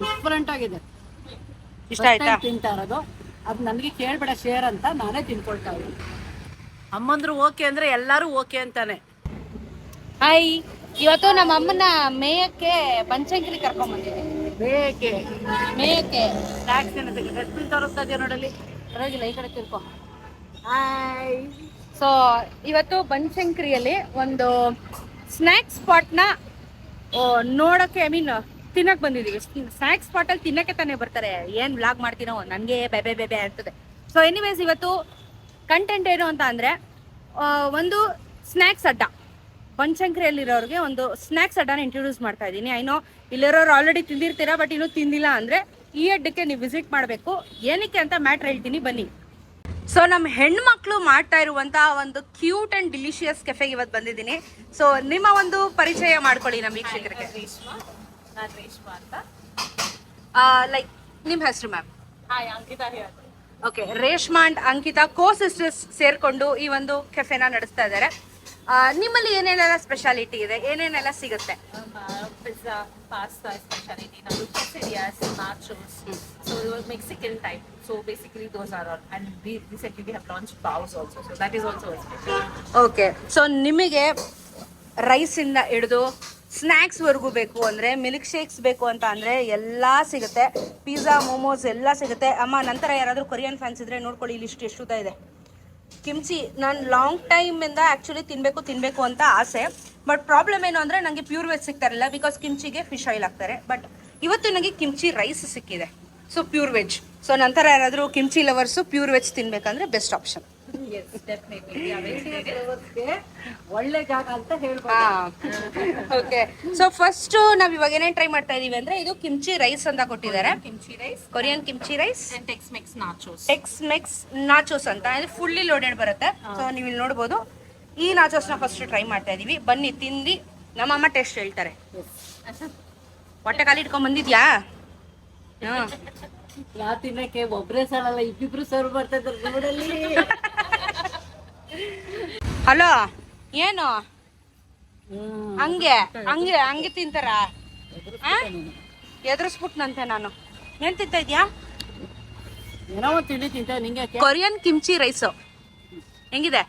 Different ಆಗಿದೆ. ಇಷ್ಟ ಆಯ್ತಾ? ತಿಂತಾ ಇರೋದು. ಅದು ನನಗೆ ಕೇಳ್ಬೇಡ ಶೇರ್ ಅಂತ ನಾನೇ ತಿನ್ಕೊಳ್ತಾ ಇದ್ದೀನಿ ಅಮ್ಮಂದ್ರು ಓಕೆ ಅಂದ್ರೆ ಎಲ್ಲರೂ ಓಕೆ ಅಂತಾನೆ. ಹಾಯ್ ಇವತ್ತು ನಮ್ಮ ಅಮ್ಮನ ಮೇಯಕ್ಕೆ ಬನಶಂಕರಿ ಕರ್ಕೊಂಡ್ ಬಂದಿದ್ದೀನಿ ಬೇಕೆ ಮೇಯಕ್ಕೆ. ಟ್ಯಾಕ್ಸ್ ಏನಂತ ಡಸ್ಟ್ಬಿನ್ ತೋರಿಸ್ತಾ ಇದೆಯಾ ನೋಡಲ್ಲಿ? ಪರವಾಗಿಲ್ಲ ಈ ಕಡೆ ತಿರ್ಕೊ. ಹಾಯ್ ಸೊ ಇವತ್ತು ಬನಶಂಕರಿಯಲ್ಲಿ ಒಂದು ಸ್ನ್ಯಾಕ್ ಸ್ಪಾಟ್ನ ನೋಡಕ್ಕೆ ಐ ಮೀನ್ ತಿನ್ನಕ್ ಬಂದಿದೀವಿ. ಸ್ನಾಕ್ಸ್ ಸ್ಪಾಟ್ ಅಲ್ಲಿ ತಿನ್ನಕ್ಕೆ ತಾನೇ ಬರ್ತಾರೆ. ಏನ್ ವ್ಲಾಗ್ ಮಾಡ್ತೀನೋ, ನನಗೆ ಬೆಬೆ ಬೆಬೆ ಅಂತದೆ. ಸೊ ಎನಿವೇಸ್ ಇವತ್ತು ಕಂಟೆಂಟ್ ಏನು ಅಂತ ಅಂದ್ರೆ ಒಂದು ಸ್ನಾಕ್ಸ್ ಅಡ್ಡ. ಬನಶಂಕರಿಯಲ್ಲಿರೋರಿಗೆ ಒಂದು ಸ್ನಾಕ್ಸ್ ಅಡ್ಡನ ಇಂಟ್ರೊಡ್ಯೂಸ್ ಮಾಡ್ತಾ ಇದ್ದೀನಿ. ಐನೋ ಇಲ್ಲಿರೋರು ಆಲ್ರೆಡಿ ತಿಂದಿರ್ತೀರಾ ಬಟ್ ಇನ್ನೂ ತಿಂದಿಲ್ಲ ಅಂದ್ರೆ ಈ ಅಡ್ಡಕ್ಕೆ ನೀವು ವಿಸಿಟ್ ಮಾಡಬೇಕು. ಏನಕ್ಕೆ ಅಂತ ಮ್ಯಾಟ್ರ್ ಹೇಳ್ತೀನಿ, ಬನ್ನಿ. ಸೊ ನಮ್ಮ ಹೆಣ್ಮಕ್ಳು ಮಾಡ್ತಾ ಇರುವಂತ ಒಂದು ಕ್ಯೂಟ್ ಅಂಡ್ ಡಿಲಿಷಿಯಸ್ ಕೆಫೆಗೆ ಇವತ್ತು ಬಂದಿದ್ದೀನಿ. ಸೊ ನಿಮ್ಮ ಒಂದು ಪರಿಚಯ ಮಾಡ್ಕೊಳ್ಳಿ ನಮ್ಮ ವೀಕ್ಷಕರಿಗೆ. ನಾನು ರೇಷ್ಮ ಅಂತ ಲೈಕ್ ನಿಮ್ಮ ಹೆಸರು ಮ್ಯಾಮ್ ಹಾಯ್ ಅಂಕಿತಾ ಹೇಳ್ತೀನಿ okay Reshma and Ankita co sisters ಸೇರಿಕೊಂಡು ಈ ಒಂದು ಕೆಫೆನ ನಡೆಸ್ತಾ ಇದ್ದಾರೆ. ನಿಮ್ಮಲ್ಲಿ ಏನೇನೆಲ್ಲ ಸ್ಪೆಷಾಲಿಟಿ ಇದೆ? ಏನೇನೆಲ್ಲ ಸಿಗುತ್ತೆ? ಪಿಜ್ಜಾ ಪಾಸ್ತಾ ಸ್ಪೆಷಾಲಿಟಿ ನಾವು ಕೆಫೆರಿಯಾಸ್ nachos so Mexican type so basically those are all and we recently we have launch pavs also so that is also okay so ನಿಮಗೆ ರೈಸಿಂದ ಹಿಡಿದು ಸ್ನ್ಯಾಕ್ಸ್ವರೆಗೂ ಬೇಕು ಅಂದರೆ ಮಿಲ್ಕ್ ಶೇಕ್ಸ್ ಬೇಕು ಅಂತ ಅಂದರೆ ಎಲ್ಲ ಸಿಗುತ್ತೆ. ಪಿಜ್ಜಾ ಮೋಮೋಸ್ ಎಲ್ಲ ಸಿಗುತ್ತೆ. ಅಮ್ಮ, ನಂತರ ಯಾರಾದರೂ ಕೊರಿಯನ್ ಫ್ಯಾನ್ಸ್ ಇದ್ದರೆ ನೋಡ್ಕೊಳ್ಳಿ, ಇಲ್ಲಿ ಇಷ್ಟು ಎಷ್ಟು ಇದೆ. ಕಿಮ್ಚಿ ನಾನು ಲಾಂಗ್ ಟೈಮಿಂದ ಆ್ಯಕ್ಚುಲಿ ತಿನ್ನಬೇಕು ತಿನ್ನಬೇಕು ಅಂತ ಆಸೆ. ಬಟ್ ಪ್ರಾಬ್ಲಮ್ ಏನು ಅಂದರೆ ನನಗೆ ಪ್ಯೂರ್ ವೆಜ್ ಸಿಗ್ತಾರಿಲ್ಲ ಬಿಕಾಸ್ ಕಿಮ್ಚಿಗೆ ಫಿಶ್ ಆಯಿಲ್ ಹಾಕ್ತಾರೆ. ಬಟ್ ಇವತ್ತು ನನಗೆ ಕಿಮ್ಚಿ ರೈಸ್ ಸಿಕ್ಕಿದೆ. ಸೊ ಪ್ಯೂರ್ ವೆಜ್ ಸೊ ನಂತರ ಯಾರಾದರೂ ಕಿಮ್ಚಿ ಲವರ್ಸು ಪ್ಯೂರ್ ವೆಜ್ ತಿನ್ನಬೇಕಂದ್ರೆ ಬೆಸ್ಟ್ ಆಪ್ಷನ್ ಒಳ್ಳೆ ಜಾಗ ಅಂತ ಹೇಳ್ಬೋದು. ಓಕೆ ಸೊ ಫಸ್ಟ್ ನಾವ್ ಇವಾಗ ಏನೇನ್ ಟ್ರೈ ಮಾಡ್ತಾ ಇದೀವಿ ಅಂದ್ರೆ ಇದು ಕಿಮ್ಚಿ ರೈಸ್ ಅಂತ ಕೊಟ್ಟಿದ್ದಾರೆ. Kimchi rice Korean kimchi rice Tex Mex nachos Tex Mex nachos ಅಂತ. ಅಂದ್ರೆ ಫುಲ್ಲಿ ಲೋಡೆಡ್ ಬರುತ್ತೆ. ಸೊ ನೀವು ಇಲ್ಲಿ ನೋಡ್ಬೋದು. ಈ ನಾಚೋಸ್ನ ಫಸ್ಟ್ ಟ್ರೈ ಮಾಡ್ತಾ ಇದೀವಿ. ಬನ್ನಿ ತಿಂದಿ. ನಮ್ಮ ಅಮ್ಮ ಟೇಸ್ಟ್ ಹೇಳ್ತಾರೆ. ಹೊಟ್ಟೆ ಕಾಲಿ ಇಟ್ಕೊಂಡ್ ಬಂದಿದ್ಯಾ? ಹ್ಮ್ ಯಾ ತಿನ್ನಕ್ಕೆ ಒಬ್ರೇ ಸಾಲಲ್ಲ ಇಬ್ಬಿಬ್ರು ಸರ್ವ್ ಬರ್ತಾ ಇದ್ದಾರೆ ನೋಡಲ್ಲಿ ಹಲೋ? ಏನು? ಹಂಗೆ? ಹಂಗೆ ಹಂಗೆ ತಿಂತಾರ? ಎದುರಿಸ್ಬಿಟ್ನಂತೆ ನಾನು. ಏನ್ ತಿಂತಾ ಇದ್ಯಾ? ಏನೋ ಒಂದು ತಿಂಡಿ ತಿಂತ ನಿಂಗೆ ಕೊರಿಯನ್ ಕಿಮ್ಚಿ ರೈಸು. ಹೆಂಗಿದೆ?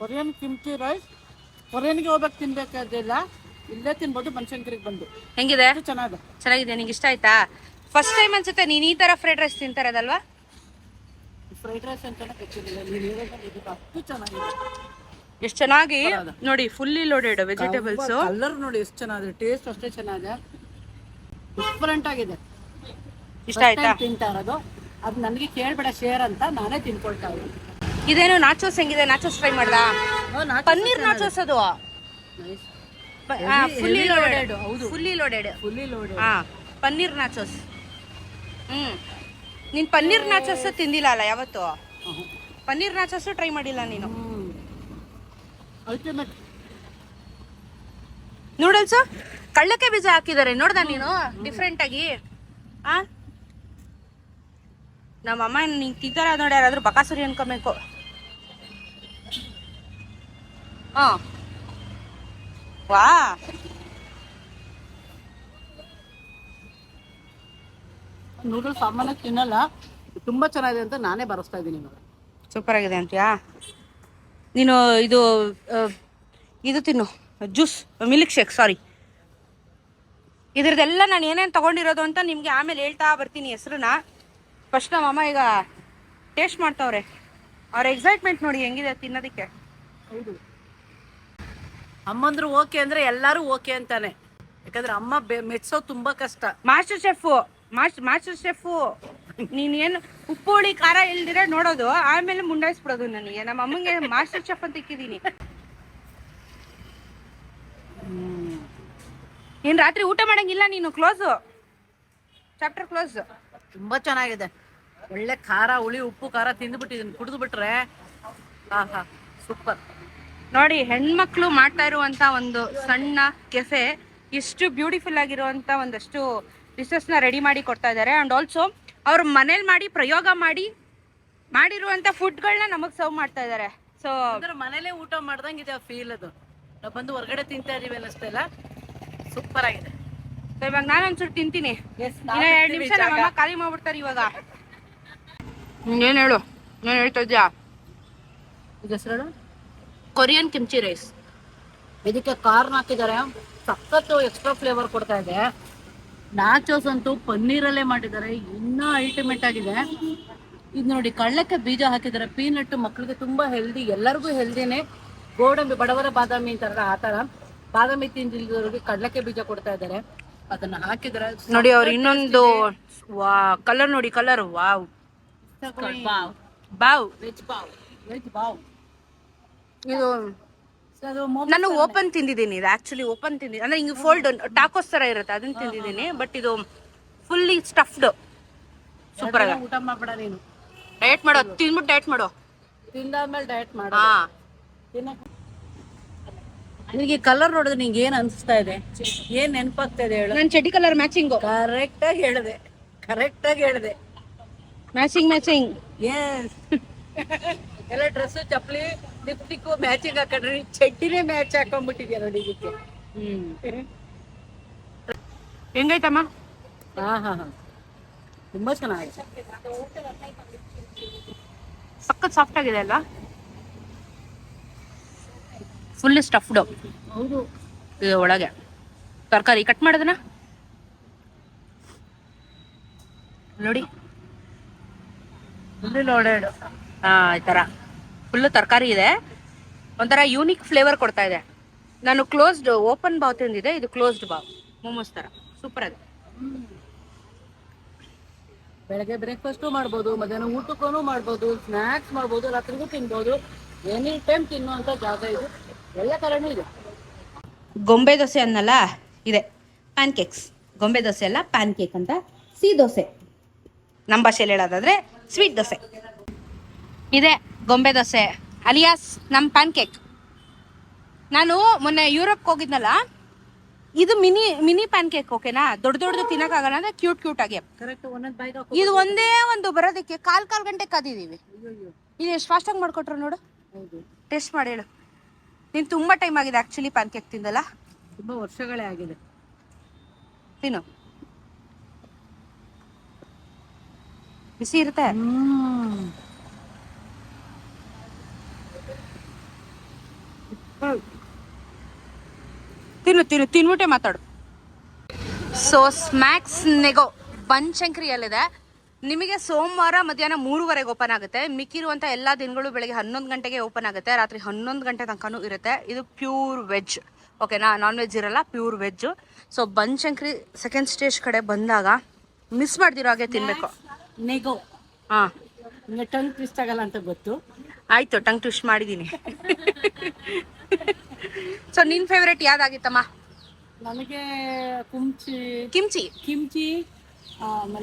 Korean kimchi rice? ಕೊರಿಯನ್ಗೆ ಹೋಗ್ಬೇಕು ತಿನ್ಬೇಕಾದಿಲ್ಲ ಇಲ್ಲೇ. ತಿನ್ಬೋದು ಬನಶಂಕರಿಗೆ ಬಂದು. ಹೆಂಗಿದೆ? ಚೆನ್ನಾಗಿದೆ. ಚೆನ್ನಾಗಿದೆ ನಿಂಗೆ ಇಷ್ಟ ಆಯ್ತಾ? ಫಸ್ಟ್ ಟೈಮ್ ಅನ್ಸುತ್ತೆ ನೀನ್ ಈ ತರ ಫ್ರೈಡ್ ರೈಸ್ ತಿಂತಾರದಲ್ವಾ ಫ್ರೈಡ್ ರೈಸ್ ಅಂತಾನೆ ಗೊತ್ತಿರಲಿಲ್ಲ ನೀನು ಹೇಳಿದ್ರೆ ಇದು ಅಷ್ಟು ಚೆನ್ನಾಗಿದೆ. ಎಷ್ಟು ಚೆನ್ನಾಗಿ? ನೋಡಿ ಫುಲ್ಲಿ ಲೋಡೆಡ್ ವೆಜಿಟೇಬಲ್ಸ್ ಕಲರ್ ನೋಡಿ ಎಷ್ಟು ಚೆನ್ನಾಗಿದೆ. ಟೇಸ್ಟ್ ಅಷ್ಟೇ ಚೆನ್ನಾಗಿದೆ. ಡಿಫರೆಂಟ್ ಆಗಿದೆ. ಇಷ್ಟ ಆಯ್ತಾ? ತಿಂತಾ ಇರೋದು. ಅದು ನನಗೆ ಕೇಳ್ಬೇಡ ಶೇರ್ ಅಂತ ನಾನೇ ತಿನ್ಕೊಳ್ತಾ ಇದ್ದೀನಿ ಇದೇನು ನಾಚೋಸ್ ಹೆಂಗಿದೆ? ನಾಚೋಸ್ ಟ್ರೈ ಮಾಡ್ದಾ ಪನ್ನೀರ್ ನಾಚೋಸ್ ಅದು. ಫುಲ್ಲಿ ಲೋಡೆಡ್ ಹೌದು. ಫುಲ್ಲಿ ಲೋಡೆಡ್ ಫುಲ್ಲಿ ಲೋಡೆಡ್ ಹಾ ಪನ್ನೀರ್ ನಾಚೋಸ್ ಹ್ಮ್. ನೀನ್ ಪನ್ನೀರ್ ನಾಚಸ್ ತಿಂದಿಲ್ಲ ಅಲ್ಲ ಯಾವತ್ತು? ಪನ್ನೀರ್ ನಾಚಸ್ ಟ್ರೈ ಮಾಡಿಲ್ಲ ನೀನು. ನೂಡಲ್ಸ್ ಕಳ್ಳಕ್ಕೆ ಬೀಜ ಹಾಕಿದ್ದಾರೆ ನೋಡ್ದ ನೀನು? ಡಿಫ್ರೆಂಟ್ ಆಗಿ. ಆ? ನಮ್ಮಮ್ಮ ನೀನ್ ತಿಂತಾರ ನೋಡಿ ಯಾರಾದ್ರೂ ಬಕಾಸುರಿ ಅನ್ಕೋಬೇಕು. ಹಾ. ವಾ. ನೂಡಲ್ಸ್ ಸಾಮಾನ್ಯ ತಿನ್ನಲ್ಲ. ತುಂಬಾ ಚೆನ್ನಾಗಿದೆ ಅಂತ ನಾನೇ ಬರೆಸ್ತಾ ಇದ್ದೀನಿ ಇವಾಗ. ಸೂಪರ್ ಆಗಿದೆ ಅಂತೀಯಾ? ನೀನು ಇದು ಆ, ಇದು ತಿನ್ನು. ಜ್ಯೂಸ್ ಮಿಲ್ಕ್ ಶೇಕ್ ಸಾರಿ ಇದ್ರದ್ದೆಲ್ಲ ನಾನು ಏನೇನು ತಗೊಂಡಿರೋದು ಅಂತ ನಿಮಗೆ ಆಮೇಲೆ ಹೇಳ್ತಾ ಬರ್ತೀನಿ ಹೆಸ್ರನ್ನ. ಫಸ್ಟ್ ನಮ್ಮಮ್ಮ ಈಗ ಟೇಸ್ಟ್ ಮಾಡ್ತಾವ್ರೆ. ಅವ್ರ ಎಕ್ಸೈಟ್ಮೆಂಟ್ ನೋಡಿ ಹೆಂಗಿದೆ ತಿನ್ನೋದಕ್ಕೆ. ಹೌದು. ಅಮ್ಮಂದ್ರು ಓಕೆ ಅಂದ್ರೆ ಎಲ್ಲರೂ ಓಕೆ ಅಂತಾನೆ. ಯಾಕಂದ್ರೆ ಅಮ್ಮ ಬೆ- ಮೆಚ್ಸೋದು ತುಂಬಾ ಕಷ್ಟ. Master chef master master chef ನೀನೇನು ಉಪ್ಪು ಹುಳಿ ಖಾರ ಇಲ್ದಿರ ನೋಡೋದು. ಆಮೇಲೆ ಮುಂಡಾಯಿಸ್ಬಿಡೋದು ನನಗೆ. ನಮ್ಮ ಅಮ್ಮಂಗೆ ಮಾಸ್ಟರ್ ಶೆಫ್ ಅಂತ ಇಕ್ಕಿದ್ದೀನಿ. ಏನು ರಾತ್ರಿ ಊಟ ಮಾಡಂಗಿಲ್ಲ ನೀನು? ಕ್ಲೋಸ್. ಚಾಪ್ಟರ್ ಕ್ಲೋಸ್ ತುಂಬಾ ಚೆನ್ನಾಗಿದೆ. ಒಳ್ಳೆ ಖಾರ ಹುಳಿ ಉಪ್ಪು ಖಾರ ತಿಂದ್ಬಿಟ್ಟಿದ್ದೀನಿ ಕುಡಿದು ಬಿಟ್ರೆ ಆಹಾ ಸೂಪರ್. ನೋಡಿ ಹೆಣ್ಮಕ್ಳು ಮಾಡ್ತಾ ಇರುವಂತ ಒಂದು ಸಣ್ಣ ಕೆಫೆ ಇಷ್ಟು ಬ್ಯೂಟಿಫುಲ್ ಆಗಿರುವಂತ ಒಂದಷ್ಟು ಡಿಶಸ್ನ ರೆಡಿ ಮಾಡಿ ಕೊಡ್ತಾ ಇದ್ದಾರೆ. ಅಂಡ್ ಆಲ್ಸೋ ಅವ್ರ ಮನೇಲಿ ಮಾಡಿ ಪ್ರಯೋಗ ಮಾಡಿ ಮಾಡಿರುವಂತ ಫುಡ್ಗಳನ್ನ ನಮಗ್ ಸರ್ವ್ ಮಾಡ್ತಾ ಇದ್ದಾರೆ. ಸೊ ಮನೇಲೆ ಊಟ ಮಾಡ್ದಂಗೆ ಇದೆ ಫೀಲ್ ಅದು. ನಾವು ಬಂದು ಹೊರಗಡೆ ತಿಂತಾ ಇದೀವಿ ಅನ್ನಿಸ್ತಿಲ್ಲ? ಸೂಪರ್ ಆಗಿದೆ. ಸೊ ಇವಾಗ ನಾನು ಒಂಚೂರು ತಿಂತೀನಿ ಎರಡು ನಿಮಿಷ ನಮ್ಮ ಖಾಲಿ ಮಾಡ್ಬಿಡ್ತಾರೆ ಇವಾಗ. ಏನ್ ಹೇಳು? ಏನು ಹೇಳ್ತಾ ಇದ್ಯಾ? ಇದು ಹೆಸರು ಕೊರಿಯನ್ ಕಿಮ್ಚಿ ರೈಸ್ ಇದಕ್ಕೆ ಕಾರ್ನ್ ಹಾಕಿದ್ದಾರೆ. ಸಖತ್ತು ಎಕ್ಸ್ಟ್ರಾ ಫ್ಲೇವರ್ ಕೊಡ್ತಾ ಇದೆ. ನಾಚೋಸ್ ಅಂತೂ ಪನ್ನೀರಲ್ಲೇ ಮಾಡಿದ್ದಾರೆ. ಇನ್ನೂ ಅಲ್ಟಿಮೇಟ್ ಆಗಿದೆ. ಇದು ನೋಡಿ ಕಳ್ಳಕ್ಕೆ ಬೀಜ ಹಾಕಿದ್ದಾರೆ. ಪೀನಟ್ ಮಕ್ಕಳಿಗೆ ತುಂಬಾ ಹೆಲ್ದಿ ಎಲ್ಲರಿಗೂ ಹೆಲ್ದಿನೇ ಗೋಡಂಬಿ ಬಡವರ ಬಾದಾಮಿ ಅಂತಾರಲ್ಲ ಆ ಥರ. ಬಾದಾಮಿ ತಿಂದಿಲ್ದವ್ರಿಗೆ ಕಡಲಕ್ಕೆ ಬೀಜ ಕೊಡ್ತಾ ಇದ್ದಾರೆ. ಅದನ್ನ ಹಾಕಿದ್ರೆ ನೋಡಿ ಅವ್ರು ಇನ್ನೊಂದು ವಾ ಕಲರ್ ನೋಡಿ colour wow bao bao veg bao veg bao ಇದು ನಾನು ಓಪನ್ ತಿಂದಿದ್ದೀನಿ ಇದು ಆಕ್ಚುಲಿ ಓಪನ್ ತಿಂದಿದ್ದೀನಿ ಅಂದ್ರೆ ಹಿಂಗೆ ಫೋಲ್ಡ್ ಟಾಕೋಸ್ ತರ ಇರುತ್ತೆ ಅದನ್ನ ತಿಂದಿದ್ದೀನಿ ಬಟ್ ಇದು ಫುಲ್ಲಿ ಸ್ಟಫ್ಡ್ ಸೂಪರ್ ಆಗ. ಊಟ ಮಾಡ್ಬೇಡ ನೀನು. ಡಯಟ್ ಮಾಡೋ ತಿಂದ್ಬಿಟ್ಟು ಡಯಟ್ ಮಾಡೋ. ತಿಂದಾದ್ಮೇಲೆ ಡಯಟ್ ಮಾಡೋ. ಹಾ. ನಿನಗೆ ಕಲರ್ ನೋಡಿದ್ರೆ ನಿಂಗೆ ಏನ್ ಅನ್ಸ್ತಾ ಇದೆ? ಏನ್ ನೆನಪಾಗ್ತಾ ಇದೆ ಹೇಳು. ನನ್ ಚಡಿ ಕಲರ್ ಮ್ಯಾಚಿಂಗ್ ಕರೆಕ್ಟ್ ಆಗಿ ಹೇಳಿದೆ. ಕರೆಕ್ಟ್ ಆಗಿ ಹೇಳಿದೆ. ಮ್ಯಾಚಿಂಗ್ ಮ್ಯಾಚಿಂಗ್ ಎಸ್ ಎಲ್ಲ ಡ್ರೆಸ್ ಚಪ್ಪಲಿ ಲಿಪ್ಸ್ಟಿಕ್ ಮ್ಯಾಚಿಂಗ್ ಹಾಕೊಂಡ್ರಿ ಚಟ್ಟಿನೇ ಮ್ಯಾಚ್ ಹಾಕೊಂಡ್ಬಿಟ್ಟಿದ್ಯಾ ನೋಡಿ ಇದಕ್ಕೆ. ಹ್ಮ್. ಹೆಂಗೈತಮ್ಮ? ಹಾ ಹಾ ಹಾ. ತುಂಬಾ ಚೆನ್ನಾಗಿದೆ ಸಖತ್ ಸಾಫ್ಟ್ ಆಗಿದೆ ಅಲ್ವಾ? ಫುಲ್ ಸ್ಟಫ್ಡ್ ಹೌದು. ಒಳಗೆ. ತರಕಾರಿ ಕಟ್ ಮಾಡೋದನ್ನ? ನೋಡಿ. ನೋಡಿ ಹಾ ಈ ತರ. ಫುಲ್ ತರಕಾರಿ ಇದೆ. ಒಂಥರ ಯೂನಿಕ್ ಫ್ಲೇವರ್ ಕೊಡ್ತಾ ಇದೆ. ನಾನು ಕ್ಲೋಸ್ಡ್ ಓಪನ್ ಬಾವ್ ತಿಂದಿದೆ ಇದು ಕ್ಲೋಸ್ಡ್ ಬಾವ್. ಮೋಮೋಸ್ ತರ. ಸೂಪರ್ ಅದು. ಬೆಳಗ್ಗೆ ಬ್ರೇಕ್ಫಾಸ್ಟು ಮಾಡ್ಬೋದು ಮಧ್ಯಾಹ್ನ ಊಟಕ್ಕೂ ಮಾಡ್ಬೋದು ಸ್ನ್ಯಾಕ್ಸ್ ಮಾಡ್ಬೋದು ರಾತ್ರಿಗೂ ತಿನ್ಬೋದು. ಎನಿ ಟೈಮ್ ತಿನ್ನುವಂಥ ಜಾಗ ಇದು. ಎಲ್ಲ ಥರನೂ ಇದೆ. ಗೊಂಬೆ ದೋಸೆ ಅನ್ನಲ್ಲ? ಇದೆ. ಪ್ಯಾನ್ ಕೇಕ್ಸ್ ಗೊಂಬೆ ದೋಸೆ ಅಲ್ಲ ಪ್ಯಾನ್ ಕೇಕ್ ಅಂತ. ಸಿಹಿ ದೋಸೆ. ನಮ್ಮ ಭಾಷೆಯಲ್ಲಿ ಹೇಳೋದಾದ್ರೆ ಸ್ವೀಟ್ ದೋಸೆ. ಇದೆ. ಗೊಂಬೆ ದೋಸೆ ಅಲಿಯಾಸ್ ನಮ್ಮ ಪ್ಯಾನ್ ಕೇಕ್ ನಾನು ಮೊನ್ನೆ ಯುರೋಪ್ಗೆ ಹೋಗಿದ್ನಲ್ಲ ಇದು ಮಿನಿ ಮಿನಿ ಪ್ಯಾನ್ ಕೇಕ್ ಓಕೆನಾ ದೊಡ್ಡ ದೊಡ್ಡದು ತಿನ್ನಕ್ಕಾಗಲ್ಲ ಅಂದ್ರೆ ಕ್ಯೂಟ್ ಕ್ಯೂಟ್ ಆಗಿ. ಇದು ಒಂದೇ ಒಂದು ಬರೋದಕ್ಕೆ ಕಾಲ್ ಕಾಲ್ ಗಂಟೆ ಕಾದಿದೀವಿ ಇದು ಎಷ್ಟು ಫಾಸ್ಟಾಗಿ ಮಾಡ್ಕೊಟ್ರು ನೋಡು? ಟೇಸ್ಟ್ ಮಾಡಿ ಹೇಳು. ನೀನು ತುಂಬಾ ಟೈಮ್ ಆಗಿದೆ ಆಕ್ಚುಲಿ ಪ್ಯಾನ್ ಕೇಕ್ ತಿಂದಲ್ಲ. ತುಂಬ ವರ್ಷಗಳೇ ಆಗಿದೆ. ತಿನ್ನು. ಬಿಸಿ ಇರುತ್ತೆ? ತಿನ್ನು ತಿನ್ನು ತಿನ್ಬಿಟ್ಟೆ ಮಾತಾಡು. ಸೊ ಸ್ಮ್ಯಾಕ್ಸ್ ನೆಗೋ ಬನ್ಶಂಕರಿಯಲ್ಲಿದೆ ನಿಮಗೆ ಸೋಮವಾರ ಮಧ್ಯಾಹ್ನ ಮೂರುವರೆಗೆ ಓಪನ್ ಆಗುತ್ತೆ. ಮಿಕ್ಕಿರುವಂಥ ಎಲ್ಲ ದಿನಗಳು ಬೆಳಗ್ಗೆ ಹನ್ನೊಂದು ಗಂಟೆಗೆ ಓಪನ್ ಆಗುತ್ತೆ. ರಾತ್ರಿ ಹನ್ನೊಂದು ಗಂಟೆ ತನಕನೂ ಇರುತ್ತೆ. ಇದು ಪ್ಯೂರ್ ವೆಜ್ ಓಕೆನಾ ನಾನ್ ವೆಜ್ ಇರಲ್ಲ pure veg so Banashankari second stage ಕಡೆ ಬಂದಾಗ ಮಿಸ್ ಮಾಡ್ದಿರೋ ಹಾಗೆ ತಿನ್ಬೇಕು. ನೆಗೋ ಹಾಂ. ಟಂಗ್ ಟ್ವಿಸ್ಟ್ ಆಗಲ್ಲ ಅಂತ ಗೊತ್ತು. ಆಯ್ತು ಟಂಗ್ ಟ್ವಿಸ್ಟ್ ಮಾಡಿದ್ದೀನಿ ಸೊ ನಿನ್ ಫೇವ್ರೇಟ್ ಯಾವ್ದಾಗಿತ್ತಮ್ಮ? ನನಗೆ ಕುಂಚಿ ಕಿಮ್ಚಿ ಕಿಮ್ಚಿ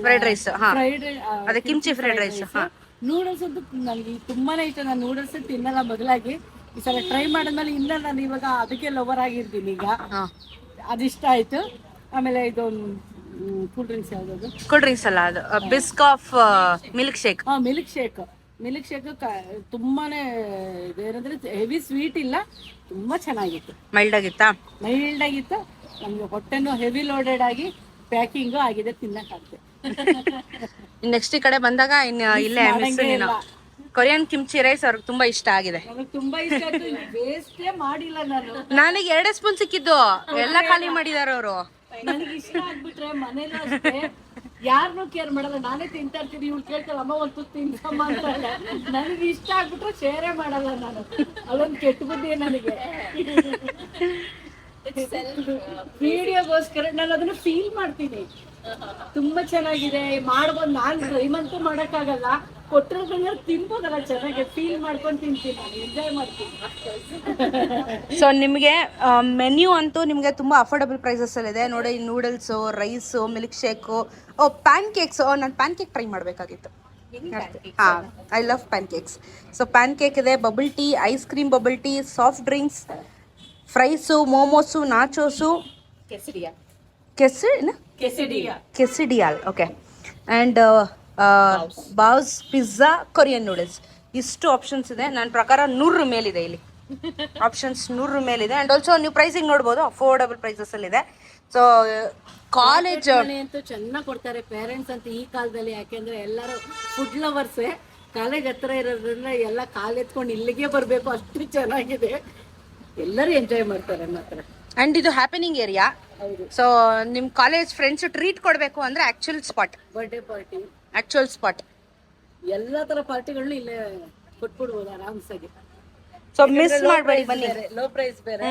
ಫ್ರೈಡ್ ರೈಸ್ ಹಾ. ಫ್ರೈಡ್ ಅದೇ ಕಿಮ್ಚಿ ಫ್ರೈಡ್ ರೈಸ್ ಹಾ. ನೂಡಲ್ಸ್ ಅಂತೂ ನನಗೆ ತುಂಬಾನೇ ಇಷ್ಟ ನಾನು ನೂಡಲ್ಸ್ ತಿನ್ನಲ್ಲ ಮೊದಲಾಗಿ ಈ ಸಲ ಟ್ರೈ ಮಾಡಿದ್ಮೇಲೆ ಇನ್ನ ನಾನು ಇವಾಗ ಅದಕ್ಕೆ ಲವರ್ ಆಗಿರ್ತೀನಿ ಈಗ. ಅದಿಷ್ಟ ಆಯ್ತು. ಆಮೇಲೆ ಇದು ಕೂಲ್ ಡ್ರಿಂಕ್ಸ್ ಯಾವ್ದು ಕೂಲ್ ಡ್ರಿಂಕ್ಸ್ ಅಲ್ಲ ಅದು ಬಿಸ್ಕ್ ಆಫ್ ಮಿಲ್ಕ್ ಶೇಕ್ ಹಾ ಮಿಲ್ಕ್ ಶೇಕ್ ಮಿಲ್ಕ್ ಶೇಕ್ ತುಂಬಾನೇ ಏನಂದ್ರೆ ಹೆವಿ ಸ್ವೀಟ್ ಇಲ್ಲ ತುಂಬಾ ಚೆನ್ನಾಗಿತ್ತು. ಮೈಲ್ಡ್ ಆಗಿತ್ತಾ? ಮೈಲ್ಡ್ ಆಗಿತ್ತು ನಮ್ಗೆ ಹೊಟ್ಟೆನೂ ಹೆವಿ ಲೋಡೆಡ್ ಆಗಿ ಪ್ಯಾಕಿಂಗು ಆಗಿದೆ ತಿನ್ನಕ್ಕಾಗ್ತದೆ ನೆಕ್ಸ್ಟ್ ಈ ಕಡೆ ಬಂದಾಗ ಇನ್ನು ಇಲ್ಲೇ ನೀನು. ಕೊರಿಯನ್ ಕಿಮ್ಚಿ ರೈಸ್ ಅವ್ರಿಗೆ ತುಂಬಾ ಇಷ್ಟ ಆಗಿದೆ. ನನಗೆ ತುಂಬಾ ಇಷ್ಟ ಆಯ್ತು ವೇಸ್ಟೇ ಮಾಡಿಲ್ಲ ನಾನು. ನನಗೆ ಎರಡೇ ಸ್ಪೂನ್ ಸಿಕ್ಕಿದ್ದು. ಎಲ್ಲ ಖಾಲಿ ಮಾಡಿದಾರ ಅವರು. ನನಗೆ ಇಷ್ಟ ಆಗ್ಬಿಟ್ರೆ ಮನೇಲಿ ಅಷ್ಟೇ. ಯಾರನ್ನೂ ಕೇರ್ ಮಾಡಲ್ಲ. ನಾನೇ ತಿಂತಾ ಇರ್ತೀನಿ ಇವ್ಳು ಕೇಳ್ತಾಳೆ ಅಮ್ಮ ಒಂದು ತುತ್ತು ತಿನ್ಸಮ್ಮ ಅಂತಾಳೆ. ನನಗೆ ಇಷ್ಟ ಆಗ್ಬಿಟ್ರೆ ಶೇರೇ ಮಾಡಲ್ಲ ನಾನು. ಅದೊಂದು ಕೆಟ್ಟ ಬುದ್ಧಿ ನನಗೆ? ವಿಡಿಯೋಗೋಸ್ಕರ ನಾನು ಅದನ್ನ ಫೀಲ್ ಮಾಡ್ತೀನಿ. ತುಂಬಾ ಚೆನ್ನಾಗಿದೆ ಮಾಡ್ಬೋದು. ನಾನು ಡ್ರೈಮಂತೂ ಮಾಡಕ್ಕಾಗಲ್ಲ. ತಿನ್ಬೋದಲ್ಲ ಚೆನ್ನಾಗಿ ಫೀಲ್ ಮಾಡ್ಕೊಂಡು ತಿಂತೀನಿ. ನಾನು ಎಂಜಾಯ್ ಮಾಡ್ತೀನಿ. ಸೊ ನಿಮಗೆ ಮೆನ್ಯೂ ಅಂತೂ ನಿಮಗೆ ತುಂಬ ಅಫೋರ್ಡಬಲ್ ಇದೆ ನೋಡಿ noodles rice milk shake oh pancakes ನಾನು ಪ್ಯಾನ್ ಕೇಕ್ ಟ್ರೈ ಮಾಡಬೇಕಾಗಿತ್ತು ಹಾಂ I love pancakes so pancake ಇದೆ bubble tea ice cream bubble tea soft drinks fries momos nachos quesadilla KC Quesadilla. ಕೆಸಿಡಿಯಾಲ್ okay and baos. Pizza Korean noodles. ಇಷ್ಟು options ಇದೆ. ನನ್ನ ಪ್ರಕಾರ ನೂರು ಮೇಲಿದೆ ಇಲ್ಲಿ. ಆಪ್ಷನ್ಸ್ ನೂರು ಮೇಲಿದೆ. ಆ್ಯಂಡ್ ಆಲ್ಸೋ ನೀವು ಪ್ರೈಸಿಂಗ್ ನೋಡ್ಬೋದು. ಅಫೋರ್ಡಬಲ್ ಪ್ರೈಸಸಲ್ಲಿದೆ ಸೊ ಕಾಲೇಜ್ ಅಂತೂ ಚೆನ್ನಾಗಿ ಕೊಡ್ತಾರೆ ಪೇರೆಂಟ್ಸ್ ಅಂತ ಈ ಕಾಲದಲ್ಲಿ. ಯಾಕೆಂದ್ರೆ ಎಲ್ಲರೂ ಫುಡ್ ಲವರ್ಸೇ ಕಾಲೇಜ್ ಹತ್ರ ಇರೋದ್ರಿಂದ ಎಲ್ಲ ಕಾಲ್ ಎತ್ಕೊಂಡು ಇಲ್ಲಿಗೆ ಬರಬೇಕು. ಅಷ್ಟು ಚೆನ್ನಾಗಿದೆ. ಎಲ್ಲರೂ ಎಂಜಾಯ್ ಮಾಡ್ತಾರೆ ಮಾತ್ರ. ಅಂಡ್ ಇದು ಹ್ಯಾಪನಿಂಗ್ ಏರಿಯಾ ಸೊ ನಿಮ್ ಕಾಲೇಜ್ ಫ್ರೆಂಡ್ಸ್ ಟ್ರೀಟ್ ಕೊಡಬೇಕು ಅಂದ್ರೆ actual spot birthday party actual spot ಎಲ್ಲ ತರ ಪಾರ್ಟಿಗಳನ್ನ ಇಲ್ಲೇ ಕೊಟ್ಬಿಡ್ಬೋದು ಆರಾಮ್ಸಾಗಿ. ಸೊ ಮಿಸ್ ಮಾಡಬೇಡಿ ಬನ್ನಿ. ಲೋ ಪ್ರೈಸ್ ಬೇರೆ.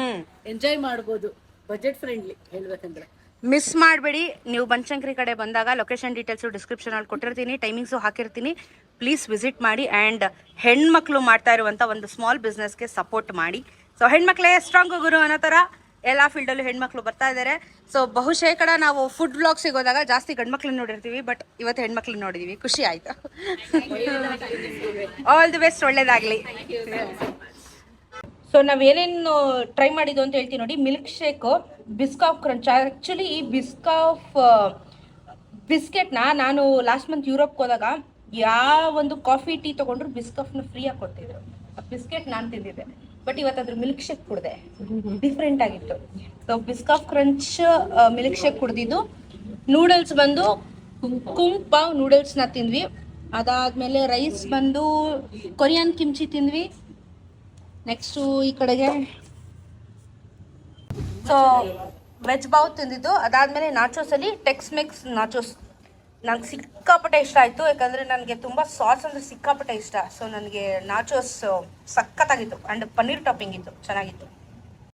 ಎಂಜಾಯ್ ಮಾಡ್ಬೋದು ಬಜೆಟ್ ಫ್ರೆಂಡ್ಲಿ ಹೇಳ್ಬೇಕಂದ್ರೆ. ಮಿಸ್ ಮಾಡಬೇಡಿ. ನೀವು ಬನಶಂಕರಿ ಕಡೆ ಬಂದಾಗ ಲೊಕೇಶನ್ ಡೀಟೇಲ್ಸು ಡಿಸ್ಕ್ರಿಪ್ಷನಲ್ಲಿ ಕೊಟ್ಟಿರ್ತೀನಿ ಟೈಮಿಂಗ್ಸು ಹಾಕಿರ್ತೀನಿ. ಪ್ಲೀಸ್ ವಿಸಿಟ್ ಮಾಡಿ ಆ್ಯಂಡ್ ಹೆಣ್ಮಕ್ಳು ಮಾಡ್ತಾ ಇರುವಂಥ ಒಂದು ಸ್ಮಾಲ್ ಬಿಸ್ನೆಸ್ಗೆ ಸಪೋರ್ಟ್ ಮಾಡಿ. ಸೊ ಹೆಣ್ಮಕ್ಳೇ ಸ್ಟ್ರಾಂಗ್ ಗುರು ಅನ್ನೋ ಥರ ಎಲ್ಲ ಫೀಲ್ಡಲ್ಲೂ ಹೆಣ್ಮಕ್ಳು ಬರ್ತಾ ಇದ್ದಾರೆ ಸೊ ಬಹುಶಃ ನಾವು ಫುಡ್ ಬ್ಲಾಗ್ ಸಿಗೋದಾಗ ಜಾಸ್ತಿ ಗಂಡ್ಮಕ್ಳನ್ನ ನೋಡಿರ್ತೀವಿ ಬಟ್ ಇವತ್ತು ಹೆಣ್ಮಕ್ಳನ್ನ ನೋಡಿದೀವಿ. ಖುಷಿ ಆಯ್ತು. ಆಲ್ ದಿ ಬೆಸ್ಟ್ ಒಳ್ಳೇದಾಗ್ಲಿ. ಸೊ ನಾವೇನೇನು ಟ್ರೈ ಮಾಡಿದ್ದು ಅಂತ ಹೇಳ್ತೀನಿ ನೋಡಿ. Milk shake Biscoff crunch actually ಈ ಬಿಸ್ಕಾಫ್ ಬಿಸ್ಕೆಟ್ನ ನಾನು ಲಾಸ್ಟ್ ಮಂತ್ ಯುರೋಪ್ಗೆ ಹೋದಾಗ, ಯಾವ ಒಂದು ಕಾಫಿ ಟೀ ತೊಗೊಂಡ್ರು ಬಿಸ್ಕಾಫ್ನ ಫ್ರೀಯಾಗಿ ಕೊಡ್ತಿದ್ರು ಬಿಸ್ಕೆಟ್ ನಾನು ತಿಂದಿದ್ದೆ. ಬಟ್ ಇವತ್ತು ಅದ್ರ ಮಿಲ್ಕ್ ಶೇಕ್ ಕುಡಿದೆ ಡಿಫ್ರೆಂಟ್ ಆಗಿತ್ತು. So Biscoff crunch milk shake ಕುಡ್ದಿದ್ದು. Noodles ಬಂದು ಕುಂಪಾವ್ ನೂಡಲ್ಸ್ನ ತಿಂದ್ವಿ. ಅದಾದ್ಮೇಲೆ ರೈಸ್ ಬಂದು ಕೊರಿಯನ್ ಕಿಮ್ಚಿ ತಿಂದ್ವಿ. ನೆಕ್ಸ್ಟು ಈ ಕಡೆಗೆ. ಸೊ ವೆಜ್ ಬಾವ್ ತಿಂದಿದ್ದು. ನಾಚೋಸ್ ನಾಚೋಸಲ್ಲಿ ಟೆಕ್ಸ್ ಮೆಕ್ಸ್ ನಾಚೋಸ್ ನಂಗೆ ಸಿಕ್ಕಾಪಟ್ಟೆ ಇಷ್ಟ ಆಯಿತು, ಯಾಕಂದರೆ ನನಗೆ ತುಂಬ ಸಾಸ್ ಅಂದರೆ ಸಿಕ್ಕಾಪಟ್ಟೆ ಇಷ್ಟ. ಸೊ ನನಗೆ ನಾಚೋಸ್ ಸಖತ್ತಾಗಿತ್ತು. ಆ್ಯಂಡ್ ಪನ್ನೀರ್ ಟಾಪಿಂಗ್ ಇತ್ತು, ಚೆನ್ನಾಗಿತ್ತು.